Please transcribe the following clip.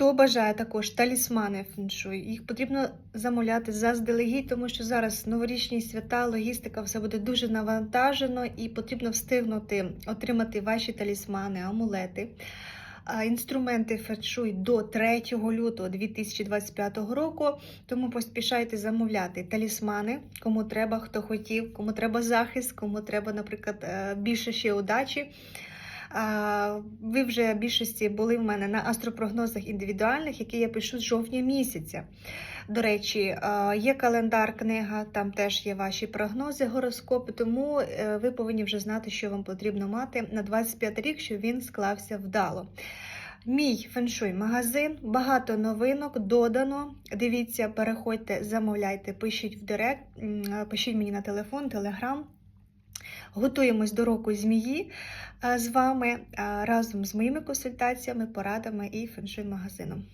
Хто бажає також талісмани феншуй, їх потрібно замовляти заздалегідь, тому що зараз новорічні свята, логістика, все буде дуже навантажено і потрібно встигнути отримати ваші талісмани, амулети. Інструменти феншуй до 3 лютого 2025 року, тому поспішайте замовляти талісмани, кому треба, хто хотів, кому треба захист, кому треба, наприклад, е, більше ще удачі. Ви вже більшості були в мене на астропрогнозах індивідуальних, які я пишу з жовтня місяця. До речі, є календар, книга, там теж є ваші прогнози, гороскопи, тому е, ви повинні вже знати, що вам потрібно мати на 25 рік, щоб він склався вдало. Мій феншуй магазин, багато новинок додано. Дивіться, переходьте, замовляйте, пишіть в директ, пишіть мені на телефон, телеграм. Готуємось до року змії е, з вами е, разом з моїми консультаціями, порадами і феншуй магазином.